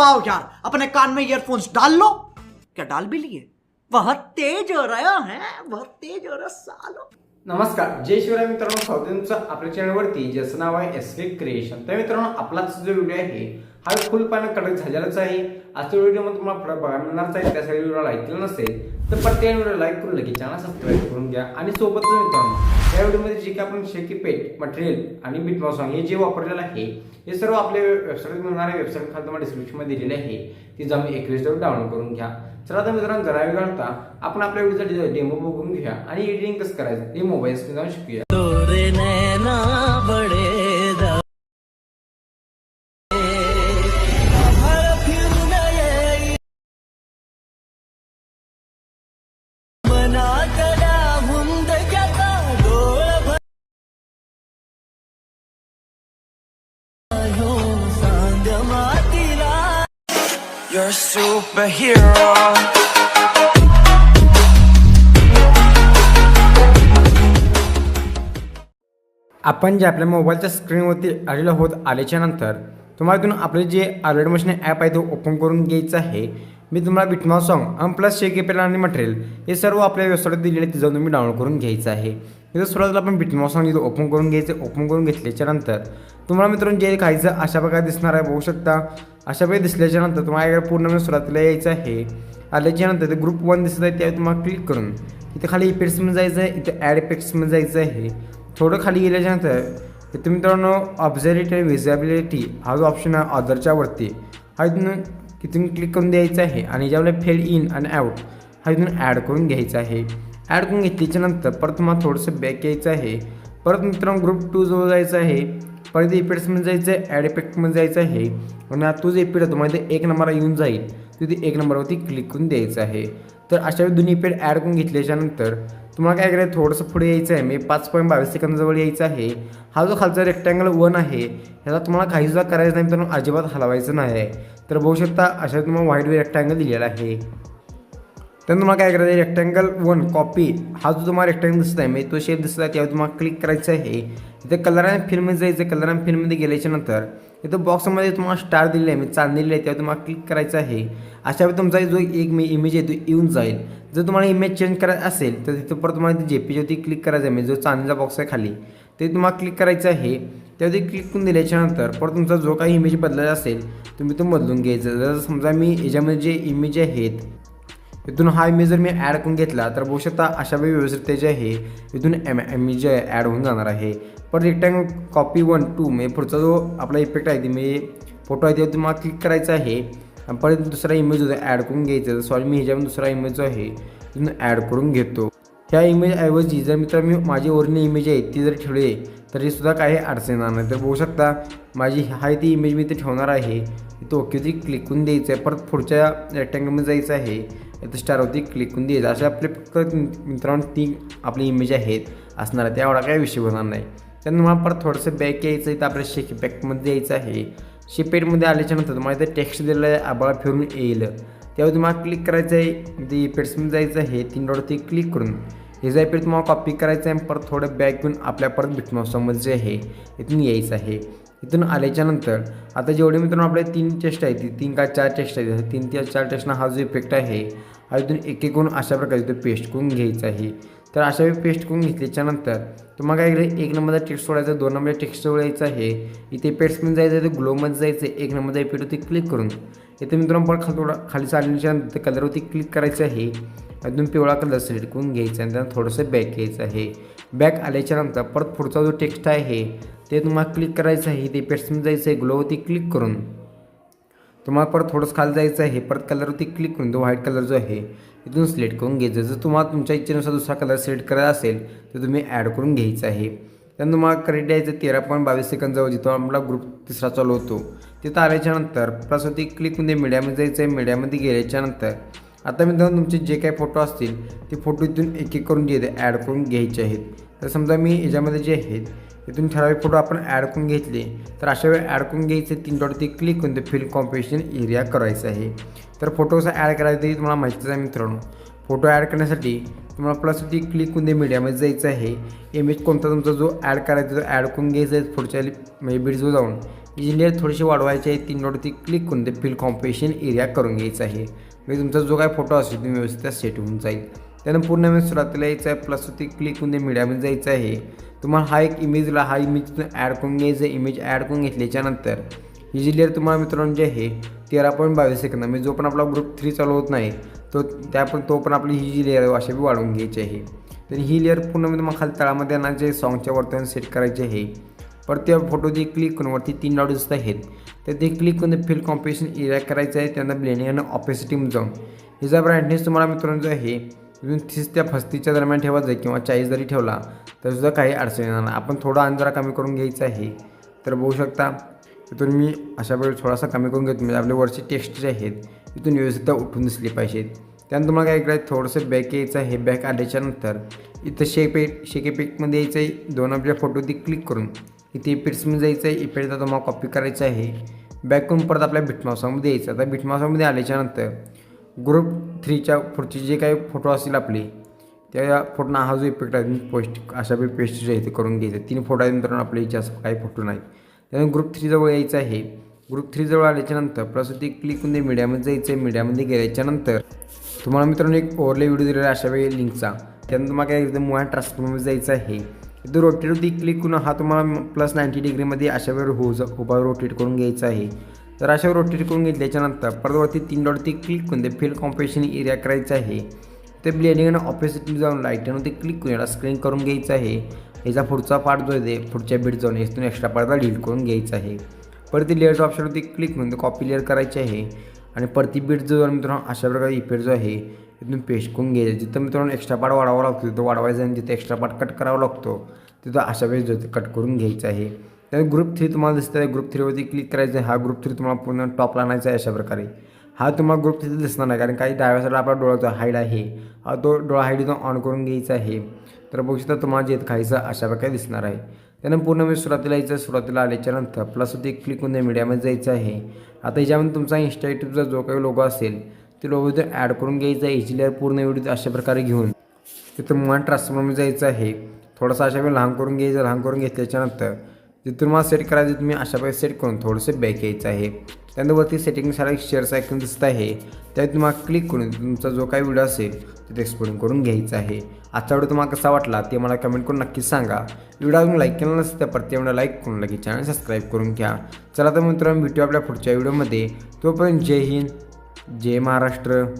आओ यार अपने कान में ईयरफोन्स डाल लो। क्या डाल भी लिए? बहुत तेज हो रहा है बहुत तेज हो रहा सालो। नमस्कार जय शिवराय मित्रांनो स्वागत आहे तुमचं आपल्या चॅनलवरती ज्याचं नाव आहे एस क्रिएशन तर मित्रांनो आपलाच जो व्हिडिओ आहे हा फुल पानं कडक झालेलाच आहे. आजच्या व्हिडिओमध्ये तुम्हाला फरक बघायला मिळणारच आहे. त्यासाठी व्हिडिओ लाईक केलं नसेल तर प्रत्येक व्हिडिओ लाईक करून लगेच चॅनल सबस्क्राईब करून घ्या. आणि सोबतच मित्रांनो या व्हिडिओमध्ये जे काही आपण शेकी पेट मटेरियल आणि बिटमॉ सॉंग हे जे वापरलेलं आहे हे सर्व आपल्या वेबसाईट मिळणाऱ्या वेबसाईट खाली तुम्हाला डिस्क्रिप्शनमध्ये दिलेले आहे. ती जाऊन एकवीस डाउनलोड करून घ्या. चला तर मित्रांनो जरा वेळ घालता आपण आपल्या व्हिडिओचा डेमो बघून घ्या आणि एडिटिंग कसं करायचं ते मोबाईल स्क्रीन जाऊन शिकूया. You're a superhero. आपण जे आपल्या मोबाईलच्या स्क्रीनवरती आलेलं होत आल्याच्यानंतर तुम्हाला इथून आपले जे ऑलरेड मशीन ॲप आहे ते ओपन करून घ्यायचं आहे. मी तुम्हाला बिटमा सॉन्ग अन प्लस शेक एपेल आणि मटेरियल हे सर्व आपल्या वेबसाईट दिलेले ते जाऊन तुम्ही डाउनलोड करून घ्यायचं आहे. इथं सुरुवातीला आपण बिटमा सॉन्ग इथं ओपन करून घ्यायचं ओपन करून घेतल्याच्या नंतर तुम्हाला मित्रांनो जे खायचं अशा प्रकारे दिसणार आहे बघू शकता. अशा वेळी दिसल्याच्यानंतर तुम्हाला पूर्ण म्हणजे सुरुवातीला यायचं आहे. आल्याच्यानंतर ते ग्रुप वन दिसत आहे त्यावेळी तुम्हाला क्लिक करून इथे खाली इफेक्ट्समध्ये जायचं आहे इथे ॲड इफेक्ट्समध्ये जायचं आहे. थोडं खाली गेल्याच्यानंतर इथे मित्रांनो ऑब्झर्वेटरी विजिबिलिटी हा जो ऑप्शन आहे ऑदरच्या वरती. हा इथून इथून क्लिक करून द्यायचा आहे आणि ज्यावेळेला फेड इन आणि आउट हा इथून ॲड करून घ्यायचा आहे. ॲड करून घेतल्याच्यानंतर परत तुम्हाला थोडंसं बॅक यायचं आहे. परत मित्रांनो ग्रुप टू जवळ जायचं आहे. परत इफेक्ट्समध्ये जायचं आहे ॲड इफेक्टमध्ये जायचं आहे. आणि हा तो जो इफेक्ट आहे तुम्हाला इथे एक नंबरला येऊन जाईल. तिथे एक नंबरवरती क्लिक करून द्यायचं आहे. तर अशा वेळी दोन्ही इफेक्ट ॲड करून घेतल्याच्यानंतर तुम्हाला काय करायचं? थोडंसं पुढे यायचं आहे. मी पाच पॉईंट बावीस सेकंदाजवळ यायचं आहे. हा जो खालचा रेक्टँगल वन आहे ह्याला तुम्हाला काही सुद्धा करायचं नाही मित्रांनो अजिबात हलवायचं नाही. आहे तर बघू शकता अशा तुम्हाला व्हाईट रेक्टँगल दिलेला आहे. तर तुम्हाला काय करायचं आहे? रेक्टँगल वन कॉपी हा जो तुम्हाला रेक्टँगल दिसत आहे म्हणजे तो शेप दिसत आहे त्यावर तुम्हाला क्लिक करायचं आहे. इथे कलर आणि फिल्ममध्ये जायचं कलर आणि फिल्ममध्ये गेल्याच्यानंतर इथं बॉक्समध्ये तुम्हाला स्टार दिलेला आहे. म्हणजे मी चांद दिलेली आहे. त्यावर तुम्हाला क्लिक करायचं आहे. अशा वेळी तुमचा जो एक मी इमेज आहे तो येऊन जाईल. जर तुम्हाला इमेज चेंज करायचं असेल तर तिथं परत तुम्हाला जे पीच्यावरती क्लिक करायचं आहे. म्हणजे जो चांदीचा बॉक्स आहे खाली ते तुम्हाला क्लिक करायचं आहे. त्यावरती क्लिक करून दिल्याच्यानंतर परत तुमचा जो काही इमेज बदलायचा असेल तुम्ही तो बदलून घ्यायचं. जर समजा मी याच्यामध्ये जे इमेज आहेत इथून हा इमेज जर मी ॲड करून घेतला तर बघू शकता अशा वेळी व्यवस्थित जे आहे. इथून एम इमेज ॲड होऊन जाणार आहे. पण रेक्टँगल कॉपी वन टू म्हणजे पुढचा जो आपला इफेक्ट आहे ते मी फोटो आहे त्यावर तुम्हाला क्लिक करायचं आहे. परत दुसरा इमेज होता ॲड करून घ्यायचं सॉरी मी ह्याच्यामध्ये दुसरा इमेज जो आहे तिथून ॲड करून घेतो. ह्या इमेजऐवजी जर मित्र मी माझी ओरिजिनल इमेज आहे ती जर ठेवली तरी सुद्धा काही अडचण येणार नाही. तर बघू शकता माझी हाय ती इमेज मी इथे ठेवणार आहे. इथं ओकेवरती क्लिक करून द्यायचं आहे परत पुढच्या रेक्टँगलमध्ये जायचं आहे. इथं स्टारवरती क्लिक करून द्यायचं. अशा आपले फक्त मित्रांनो ती आपली इमेज आहेत असणार आहे. त्यावेळा काही विषय होणार नाही. त्यानंतर मला परत थोडंसं बॅक यायचं इथं आपल्या शेक बॅकमध्ये यायचं आहे. शेपेडमध्ये आल्याच्यानंतर तुम्हाला इथं टेक्स्ट दिलेलं आहे आबाळा फिरून येईल. त्यावर तुम्हाला क्लिक करायचं आहे ते इफेक्ट्समध्ये जायचं आहे. तीन डॉटवरती क्लिक करून. हे जे तुम्हाला कॉपी करायचं आहे परत थोडं बॅक घेऊन आपल्या परत बिटमॉसमध्ये जे आहे इथून यायचं आहे. इथून आल्याच्यानंतर आता जेवढे मित्रांनो आपले तीन टेस्ट आहेत ती तीन का चार टेस्ट आहेत तीन ते चार टेस्टना हा जो इफेक्ट आहे हा इथून एक एक करून अशा प्रकारे इथं पेस्ट करून घ्यायचं आहे. तर अशा वेळी पेस्ट करून घेतल्याच्या नंतर तुम्हाला काय करायचं एक नंबरचा टेक्स्ट सोडायचा दोन नंबरचा टेक्स्ट सोडायचं आहे. इथे पेट्समध्ये जायचं आहे ग्लोमध्ये जायचं आहे. एक नंबरचा इफेक्टवरती क्लिक करून इथे मित्रांनो पण खाली थोडा खाली चालण्याच्या नंतर कलरवरती क्लिक करायचं आहे. अजून पिवळा कलर सिलेक्ट करून घ्यायचा आणि त्यांना थोडंसं बॅक घ्यायचं आहे. बॅक आल्याच्यानंतर परत पुढचा जो टेक्स्ट आहे ते तुम्हाला क्लिक करायचं आहे. ते पेट्समध्ये जायचं आहे. ग्लोवरती क्लिक करून. तुम्हाला परत थोडंसं खाली जायचं आहे. परत कलरवरती क्लिक करून तो व्हाईट कलर जो आहे इथून सिलेक्ट करून घ्यायचं. जर तुम्हाला तुमच्या इच्छेनुसार दुसरा कलर सिलेक्ट करायचा असेल तर तुम्ही ॲड करून घ्यायचं आहे. त्यानंतर तुम्हाला करेक्ट द्यायचं तेरा पॉईंट बावीस सेकंदजवळ जिथं आपला ग्रुप तिसरा चालू होतो. तिथं आल्याच्यानंतर प्लस होती क्लिक करून ते मीडियामध्ये जायचं आहे. मीडियामध्ये गेल्याच्यानंतर आता मित्रांनो तुमचे जे काही फोटो असतील ते फोटो इथून एक एक करून जे ॲड करून घ्यायचे आहेत. तर समजा मी याच्यामध्ये जे आहेत इथून ठराविक फोटो आपण ॲड करून घेतले तर अशा वेळी ॲड करून घ्यायचे तीन डॉट ते क्लिक करून ते फिल कॉम्पिटिशन एरिया करायचं आहे. तर फोटो कसा ॲड करायचा ते तुम्हाला माहितीच आहे मित्रांनो. फोटो ॲड करण्यासाठी तुम्हाला प्लसवरती क्लिक करून ते मीडियामध्ये जायचं आहे. इमेज कोणता तुमचा जो ॲड करायचा तो ॲड करून घ्यायचा आहे पुढच्या म्हणजे बीडजवर जाऊन. इंजिनियर लेअर थोडीशी वाढवायची आहे तीन डॉटवरती क्लिक करून ते फिल कॉम्पिटिशन एरिया करून घ्यायचं आहे. म्हणजे तुमचा जो काय फोटो असेल तुम्ही व्यवस्थित सेट होऊन जाईल. त्यानं पूर्ण मी सुरुवातीला यायचं आहे प्लस प्लसवरती क्लिक होऊन ते मीडियामध्ये जायचं आहे. तुम्हाला हा एक इमेजला हा इमेज ॲड करून घ्यायचं इमेज ॲड करून घेतल्याच्यानंतर ही जी लेअर तुम्हाला मित्रांनो जे आहे तेरा पॉईंट बावीस सेकंद म्हणजे जो पण आपला ग्रुप थ्री चालू होत नाही तो त्या पण तो पण आपली ही जी लेअर अशा बी वाढवून घ्यायची आहे. तर ही लेअर पूर्ण मी तुम्हाला खाली तळामध्ये आणायचे सॉंगच्या वरती सेट करायचे आहे. परत त्या फोटोची क्लिक करून वरती तीन डॉट दिसत आहेत. तर ते क्लिक करून फिल कॉम्पिटिशन एरिया करायचं आहे. त्यांना ब्लेंडिंग आणि ऑपेसिटीमध्ये जाऊन. हिचा ब्राईटनेस तुम्हाला मित्रांनो हे आहे तुम्ही तीस त्या फस्तीच्या दरम्यान ठेवायचं आहे किंवा चाळीस जरी ठेवला तर सुद्धा काही अडचण येणार नाही. आपण थोडा आणि कमी करून घ्यायचा आहे. तर बघू शकता तिथून मी अशा वेळी थोडासा कमी करून घेतो. म्हणजे आपले वरचे टेक्स्ट जे आहेत तिथून व्यवस्थित उठून दिसले पाहिजेत. त्यानंतर तुम्हाला काय करायचं थोडंसं बॅक यायचं आहे. बॅक आल्याच्यानंतर इथं शेपे शेके पेकमध्ये यायचं आहे. दोन आपल्या फोटोती क्लिक करून. इथे इफेक्ट्समध्ये जायचं आहे इफेक्टचा तुम्हाला कॉपी करायचं आहे. बॅक करून परत आपल्या बिटमासामध्ये यायचं आता भिटमासामध्ये आल्याच्यानंतर ग्रुप थ्रीच्या पुढचे जे काही फोटो असतील आपले त्या फोटोना हा जो इफेक्ट आहे पोस्ट अशा बी पेस्ट जे आहे ते करून घ्यायचं तीन फोटो आहेत मित्रांनो आपले जास्त काही फोटो नाही. त्यानंतर ग्रुप थ्रीजवळ यायचं आहे. ग्रुप थ्रीजवळ आल्याच्यानंतर प्लस ते क्लिक करून ते मीडियामध्ये जायचं आहे. मीडियामध्ये गेल्याच्यानंतर तुम्हाला मित्रांनो एक ओव्हरले व्हिडिओ दिलेला अशा वेळी लिंकचा त्यानंतर तुम्हाला काय एकदम मोठ्या ट्रान्सफॉर्ममध्ये जायचं आहे. इथं होती. क्लिक करून हा तुम्हाला प्लस नाईंटी डिग्रीमध्ये अशा वेळी हो उभा रोटेट करून घ्यायचा आहे. तर अशा रोटेट करून घेतल्याच्यानंतर परत वरती तीन डॉटवरती क्लिक करून ते फील्ड कॉम्पिटिशन एरिया करायचं आहे. ते ब्लेडिंग आणि जाऊन लाईटनवरती क्लिक करून याला स्क्रीन करून घ्यायचं आहे. याचा पुढचा पार्ट जो आहे पुढच्या बीट जाऊन यातून एक्स्ट्रा पार्टला डील करून घ्यायचा आहे. परत लेअर्स लेअरच्या ऑप्शनवरती क्लिक करून ते कॉपी लेअर करायची आहे. आणि परती बीट जो मित्रांनो अशा प्रकारे इफेक्ट जो आहे तिथून पेशकून करून घ्यायचं. जिथं मित्रांनो एक्स्ट्रा पार्ट वाढावा लागतो तिथं वाढवायचा आणि जिथं एक्स्ट्रा पार्ट कट करावा लागतो तिथं अशा वेळेस जो कट करून घ्यायचं आहे. त्यामुळे ग्रुप थ्री तुम्हाला दिसतं आहे ग्रुप थ्रीवरती क्लिक करायचं आहे. हा ग्रुप थ्री तुम्हाला पूर्ण टॉपला आणायचा आहे अशा प्रकारे. हा तुम्हाला ग्रुप थ्री दिसणार नाही कारण काही डाव्या साईडला आपला डोळ्याचा हाईड आहे. हा तो डोळा हाईड इथून ऑन करून घ्यायचा आहे. तर बघू शकता तुम्हाला जे खायचं अशा प्रकारे दिसणार आहे. त्यानं पूर्ण मी सुरुवातीला यायचं सुरुवातीला आल्याच्यानंतर प्लस होती क्लिक होऊन मीडियामध्ये जायचं आहे. आता याच्यामध्ये तुमचा इन्स्टा युट्यूबचा जो काही लोगो असेल ते लोगो इथे ॲड करून घ्यायचा आहे. इची पूर्ण व्हिडिओ अशा प्रकारे घेऊन. तिथं मन ट्रान्सफॉर्म जायचं आहे. थोडासा अशा वेळी लहान करून घ्यायचं लहान करून घेतल्याच्यानंतर तिथून मला सेट करायचं तुम्ही अशा प्रकारे सेट करून थोडंसं बॅक यायचं आहे. त्यानंतर वरती सेटिंग सारा एक शेअरचा ऐकून दिसत आहे. त्यावेळी तुम्हाला क्लिक करून तुमचा जो काही व्हिडिओ असेल तो एक्सपोर्टिंग करून घ्यायचा आहे. आजचा व्हिडिओ तुम्हाला कसा वाटला ते मला कमेंट करून नक्कीच सांगा. व्हिडिओ तुम्ही लाईक केला नसेल तर प्रत्येक व्हिडिओ लाईक करून लगेच चॅनल सबस्क्राईब करून घ्या. चला तर मित्रांनो भेटू आपल्या पुढच्या व्हिडिओमध्ये तोपर्यंत जय हिंद. जय महाराष्ट्र.